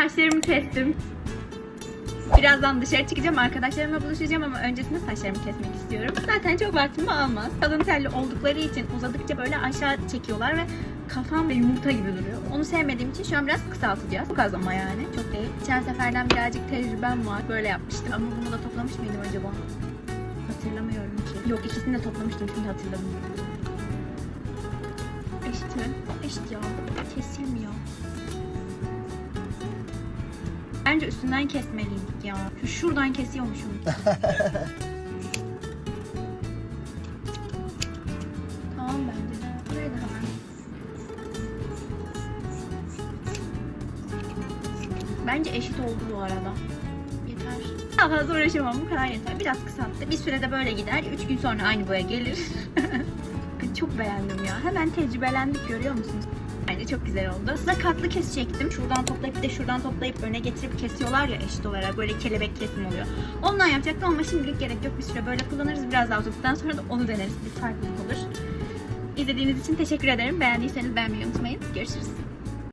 Saçlarımı kestim. Birazdan dışarı çıkacağım, arkadaşlarımla buluşacağım ama öncesinde saçlarımı kesmek istiyorum. Zaten çok vaktimi almaz. Kalın telli oldukları için uzadıkça böyle aşağı çekiyorlar ve kafam ve yumurta gibi duruyor. Onu sevmediğim için şu an biraz kısaltacağız. Çok az ama yani, çok değil. Geçen seferden birazcık tecrübem var. Böyle yapmıştım ama bunu da toplamış mıydım acaba? Hatırlamıyorum ki. Yok ikisini de toplamıştım şimdi hatırladım. Eşit mi? Eşit ya. Kesilmiyor. Bence üstünden kesmeliydik ya. Şu şuradan kesiyormuşum. tamam bence. Buraya da hemen. Bence eşit oldu bu arada. Yeter. Daha fazla uğraşamam. Bu kadar yeter. Biraz kısalttı. Bir sürede böyle gider. Üç gün sonra aynı boya gelir. Çok beğendim ya. Hemen tecrübelendik görüyor musunuz? Bence çok güzel oldu. Size katlı kesecektim. Şuradan toplayıp bir de şuradan toplayıp öne getirip kesiyorlar ya eşit olarak. Böyle kelebek kesim oluyor. Ondan yapacaktım ama şimdilik gerek yok. Bir süre böyle kullanırız. Biraz daha uzadıktan sonra da onu deneriz. Bir farklılık olur. İzlediğiniz için teşekkür ederim. Beğendiyseniz beğenmeyi unutmayın. Görüşürüz.